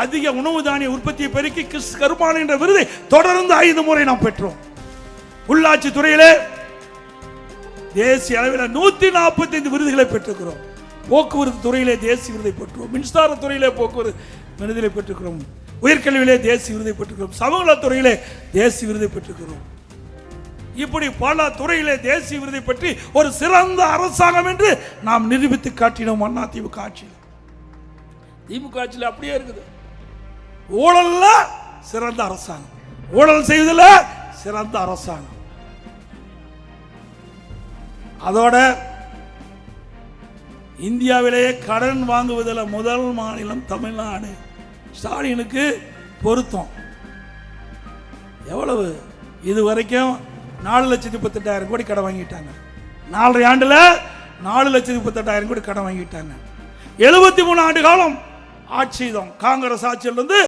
அதிக உணவு தானிய உற்பத்தியை பெருக்கி கிறிஸ் கருமான் என்ற விருதை தொடர்ந்து ஐந்து முறை நாம் பெற்றோம். உள்ளாட்சி துறையிலே தேசிய அளவில் நூத்தி நாற்பத்தி ஐந்து விருதுகளை பெற்றுக்கிறோம் போக்குவரத்து துறையிலே தேசிய விருதை பெற்றோம் மின்சார துறையிலே போக்குவரத்து விருதுகளை பெற்றுக்கிறோம் உயர்கல்வியிலே தேசிய விருதை பெற்றுக்கிறோம் சமூகத்துறையிலே தேசிய விருதை பெற்றுக்கிறோம் இப்படி பல துறையிலே தேசிய விருதை பற்றி ஒரு சிறந்த அரசாங்கம் என்று நாம் நிரூபித்து காட்டினோம் அண்ணா திமுக ஆட்சியில். திமுக ஆட்சியில் அப்படியே இருக்குது. ஊழல்ல சிறந்த அரசாங்கம். ஊழல் செய்வதில் சிறந்த அரசாங்கம். அதோட இந்தியாவிலேயே கடன் வாங்குவதில் முதல் மாநிலம் தமிழ்நாடு. ஸ்டாலினுக்கு பொருத்தம். எவ்வளவு? இது வரைக்கும் நாலு லட்சத்தி முப்பத்தெட்டாயிரம் கோடி கடன் வாங்கிட்டாங்க. நாலரை ஆண்டுல நாலு லட்சத்தி முப்பத்தெட்டாயிரம் கோடி கடன் வாங்கிட்டாங்க. எழுபத்தி மூணு ஆண்டு காலம் ஆட்சி தான் காங்கிரஸ் ஆட்சியிலிருந்து